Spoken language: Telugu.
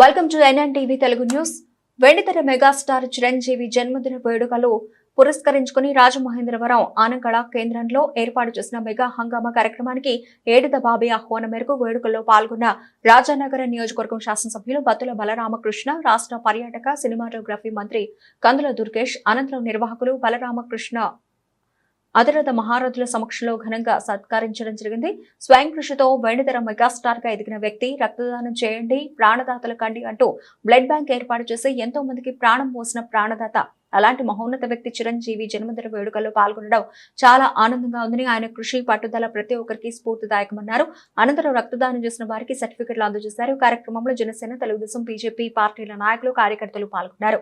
Welcome to NNTV Telugu news. వెండితెర మెగాస్టార్ చిరంజీవి జన్మదిన వేడుకలు పురస్కరించుకుని రాజమహేంద్రవరం ఆనకళ కేంద్రంలో ఏర్పాటు చేసిన మెగా హంగామా కార్యక్రమానికి ఏడుద బాబీ ఆహ్వానం మేరకు వేడుకల్లో పాల్గొన్న రాజానగర నియోజకవర్గం శాసనసభ్యులు బత్తుల బలరామకృష్ణ రాష్ట్ర పర్యాటక సినిమాటోగ్రఫీ మంత్రి కందుల దుర్గేష్ అనంతరం నిర్వాహకులు బలరామకృష్ణ అతిరథ మహారథుల సమక్షంలో ఘనంగా సత్కరించడం జరిగింది. స్వయం కృషితో వెండితెర మెగాస్టార్గా ఎదిగిన వ్యక్తి రక్తదానం చేయండి ప్రాణదాతల కండి అంటూ బ్లడ్ బ్యాంక్ ఏర్పాటు చేసి ఎంతో మందికి ప్రాణం పోసిన ప్రాణదాత అలాంటి మహోన్నత వ్యక్తి చిరంజీవి జన్మదిన వేడుకల్లో పాల్గొనడం చాలా ఆనందంగా ఉందని ఆయన కృషి పట్టుదల ప్రతి ఒక్కరికి స్ఫూర్తిదాయకమన్నారు. అనంతరం రక్తదానం చేసిన వారికి సర్టిఫికెట్లు అందజేశారు. కార్యక్రమంలో జనసేన తెలుగుదేశం బీజేపీ పార్టీల నాయకులు కార్యకర్తలు పాల్గొన్నారు.